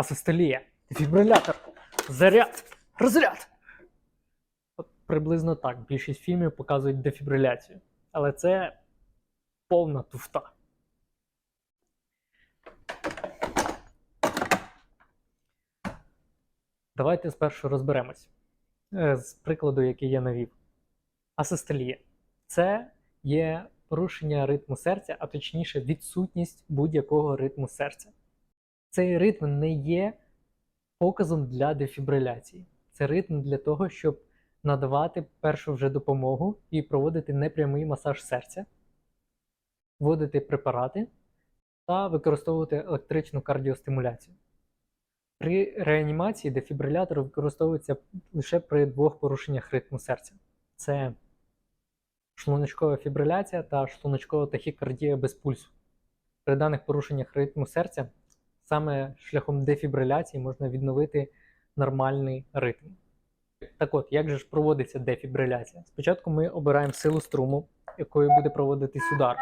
асистолія, дефібрилятор, заряд, розряд. От приблизно так. Більшість фільмів показують дефібриляцію. Але це повна туфта. Давайте спершу розберемось Е, з прикладу, який я навів. Асистолія це є порушення ритму серця, а точніше відсутність будь-якого ритму серця. Цей ритм не є показом для дефібриляції. Це ритм для того, щоб надавати першу вже допомогу і проводити непрямий масаж серця, вводити препарати та використовувати електричну кардіостимуляцію. При реанімації дефібрилятор використовується лише при двох порушеннях ритму серця: це шлуночкова фібриляція та шлуночкова тахікардія без пульсу. При даних порушеннях ритму серця саме шляхом дефібриляції можна відновити нормальний ритм. Так от, як же ж проводиться дефібриляція? Спочатку ми обираємо силу струму, якою буде проводитись удар.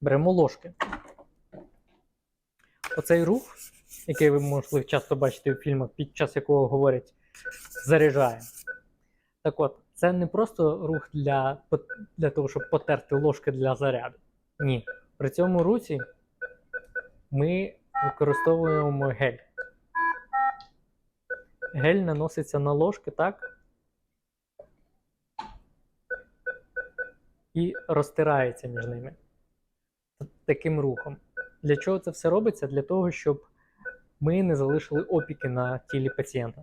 Беремо ложки. Оцей рух, який ви, можливо, часто бачите у фільмах, під час якого говорять заряджає. Так от, це не просто рух для, для того, щоб потерти ложки для заряду. Ні. При цьому русі ми використовуємо гель. Гель наноситься на ложки так і розтирається між ними таким рухом. Для чого це все робиться? Для того, щоб ми не залишили опіки на тілі пацієнта.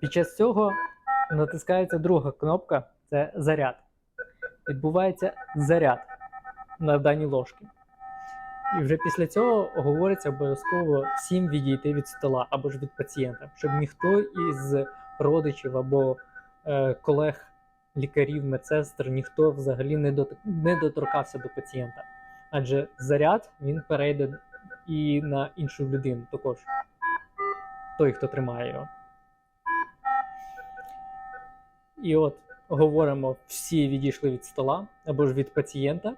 Під час цього натискається друга кнопка це заряд. Відбувається заряд на дані ложки. І вже після цього говориться обов'язково всім відійти від стола або ж від пацієнта, щоб ніхто із родичів або е, колег, лікарів, медсестр, ніхто взагалі не, дот... не доторкався до пацієнта. Адже заряд він перейде і на іншу людину також. Той, хто тримає його. І от говоримо, всі відійшли від стола або ж від пацієнта,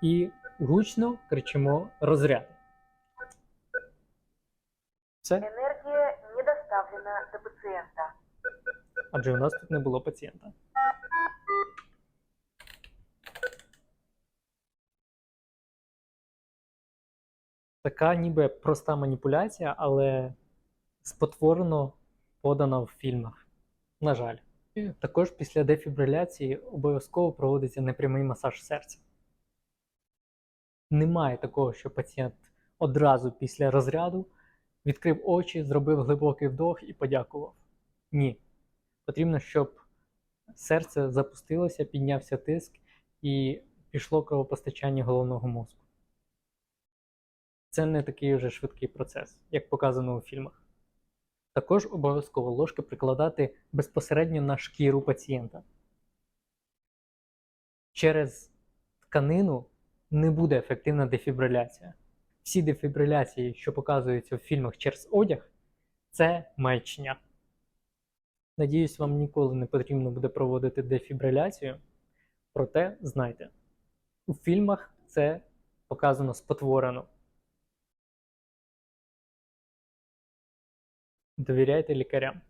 і гучно кричимо розряд. Все, Энергия не доставлена до пациента. адже у нас тут не було пацієнта. Така ніби проста маніпуляція, але спотворено подана в фільмах. На жаль. Також після дефібриляції обов'язково проводиться непрямий масаж серця. Немає такого, що пацієнт одразу після розряду відкрив очі, зробив глибокий вдох і подякував. Ні. Потрібно, щоб серце запустилося, піднявся тиск і пішло кровопостачання головного мозку. Це не такий вже швидкий процес, як показано у фільмах. Також обов'язково ложки прикладати безпосередньо на шкіру пацієнта. Через тканину не буде ефективна дефібриляція. Всі дефібриляції, що показуються в фільмах через одяг, це маячня. Надіюсь, вам ніколи не потрібно буде проводити дефібриляцію. Проте знайте, у фільмах це показано спотворено. Довіряйте лікарям.